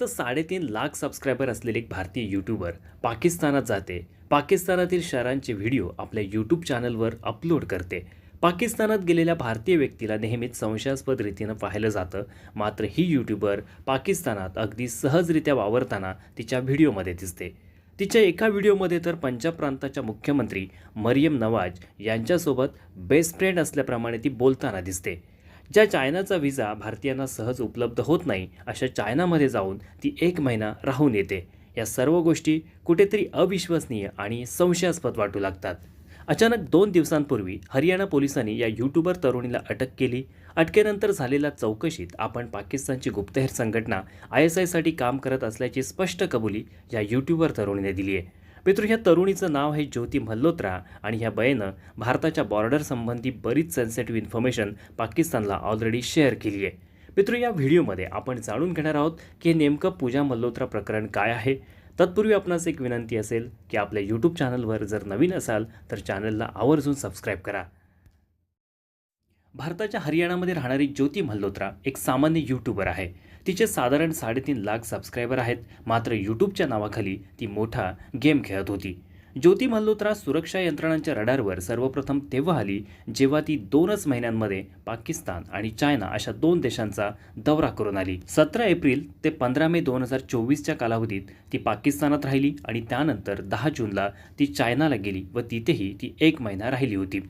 फक्त साडेतीन लाख सबस्क्रायबर असलेले एक भारतीय यूट्यूबर पाकिस्तानात जाते. पाकिस्तानातील शहरांचे व्हिडिओ आपल्या यूट्यूब चॅनलवर अपलोड करते. पाकिस्तानात गेलेल्या भारतीय व्यक्तीला नेहमीच संशयास्पद रीतीनं पाहिलं जातं. मात्र ही यूट्यूबर पाकिस्तानात अगदी सहजरित्या वावरताना तिच्या व्हिडिओमध्ये दिसते. तिच्या एका व्हिडिओमध्ये तर पंजाब प्रांताच्या मुख्यमंत्री मरियम नवाज यांच्यासोबत बेस्ट फ्रेंड असल्याप्रमाणे ती बोलताना दिसते. ज्या चायनाचा व्हिसा भारतीयांना सहज उपलब्ध होत नाही अशा चायनामध्ये जाऊन ती एक महिना राहून येते. या सर्व गोष्टी कुठेतरी अविश्वसनीय आणि संशयास्पद वाटू लागतात. अचानक दोन दिवसांपूर्वी हरियाणा पोलिसांनी या यूट्यूबर तरुणीला अटक केली. अटकेनंतर झालेल्या चौकशीत आपण पाकिस्तानची गुप्तहेर संघटना आय एस आयसाठी काम करत असल्याची स्पष्ट कबुली या यूट्यूबर तरुणीने दिली आहे मित्र ह्या तरुणीचं नाव आहे ज्योती मल्होत्रा आणि ह्या बयेनं भारताच्या बॉर्डर संबंधी बरीच सेन्सिटिव्ह इन्फॉर्मेशन पाकिस्तानला ऑलरेडी शेअर केली आहे. मित्र या व्हिडिओमध्ये आपण जाणून घेणार आहोत की नेमकं पूजा मल्होत्रा प्रकरण काय आहे. तत्पूर्वी आपणास एक विनंती असेल की आपल्या यूट्यूब चॅनलवर जर नवीन असाल तर चॅनलला आवर्जून सबस्क्राईब करा. भारताच्या हरियाणामध्ये राहणारी ज्योती मल्होत्रा एक सामान्य यूट्यूबर आहे. तिचे साधारण साडेतीन लाख सबस्क्रायबर आहेत. मात्र यूट्यूबच्या नावाखाली ती मोठा गेम खेळत होती. ज्योती मल्होत्रा सुरक्षा यंत्रणांच्या रडारवर सर्वप्रथम तेव्हा आली जेव्हा ती दोनच महिन्यांमध्ये पाकिस्तान आणि चायना अशा दोन देशांचा दौरा करून आली. सतरा एप्रिल ते पंधरा मे दोन हजार चोवीसच्या कालावधीत ती पाकिस्तानात राहिली आणि त्यानंतर दहा जूनला ती चायनाला गेली व तिथेही ती एक महिना राहिली होती.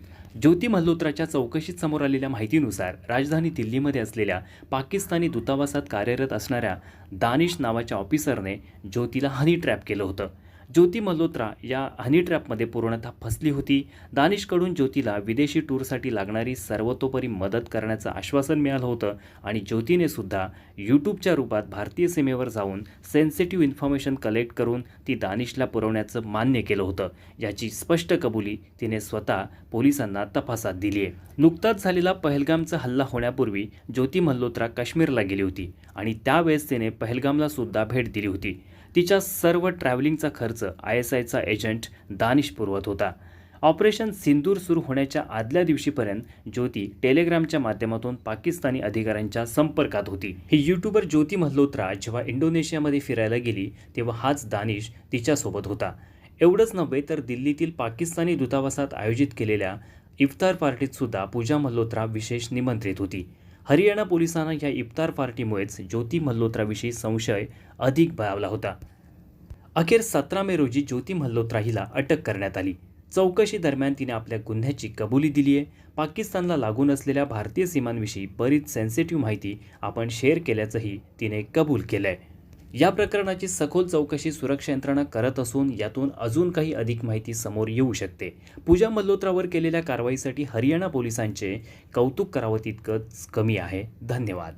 ज्योती मल्होत्राच्या चौकशीत समोर आलेल्या माहितीनुसार राजधानी दिल्लीमध्ये असलेल्या पाकिस्तानी दूतावासात कार्यरत असणाऱ्या दानिश नावाच्या ऑफिसरने ज्योतीला हनी ट्रॅप केलं होतं. ज्योती मल्होत्रा या हनी ट्रॅपमध्ये पूर्णतः फसली होती. दानिशकडून ज्योतीला विदेशी टूरसाठी लागणारी सर्वतोपरी मदत करण्याचं आश्वासन मिळालं होतं आणि ज्योतीने सुद्धा यूट्यूबच्या रूपात भारतीय सीमेवर जाऊन सेन्सिटिव्ह इन्फॉर्मेशन कलेक्ट करून ती दानिशला पुरवण्याचं मान्य केलं होतं. याची स्पष्ट कबुली तिने स्वतः पोलिसांना तपासात दिली आहे नुकताच झालेला पहलगामचा हल्ला होण्यापूर्वी ज्योती मल्होत्रा काश्मीरला गेली होती आणि त्यावेळेस तिने पहलगामला सुद्धा भेट दिली होती. तिच्या सर्व ट्रॅव्हलिंगचा खर्च आय एस आयचा एजंट दानिश पुरवत होता. ऑपरेशन सिंदूर सुरू होण्याच्या आदल्या दिवशीपर्यंत ज्योती टेलिग्रामच्या माध्यमातून पाकिस्तानी अधिकाऱ्यांच्या संपर्कात होती. ही यूट्यूबर ज्योती मल्होत्रा जेव्हा इंडोनेशियामध्ये फिरायला गेली तेव्हा हाच दानिश तिच्यासोबत होता. एवढंच नव्हे तर दिल्लीतील पाकिस्तानी दूतावासात आयोजित केलेल्या इफ्तार पार्टीत सुद्धा पूजा मल्होत्रा विशेष निमंत्रित होती. हरियाणा पोलिसांना या इफ्तार पार्टीमुळेच ज्योती मल्होत्राविषयी संशय अधिक बळावला होता. अखेर सतरा मे रोजी ज्योती मल्होत्रा हिला अटक करण्यात आली. चौकशी दरम्यान तिने आपल्या गुन्ह्याची कबुली दिली आहे. पाकिस्तानला लागून असलेल्या भारतीय सीमांविषयी बरीच सेन्सिटिव्ह माहिती आपण शेअर केल्याचंही तिने कबूल केलं आहे या प्रकरणाची सखोल चौकशी सुरक्षा यंत्रणा करत असून यातून अजून काही अधिक माहिती समोर येऊ शकते. पूजा मल्होत्रावर केलेल्या कारवाईसाठी हरियाणा पोलिसांचे कौतुक करावं तितकंच कमी आहे. धन्यवाद.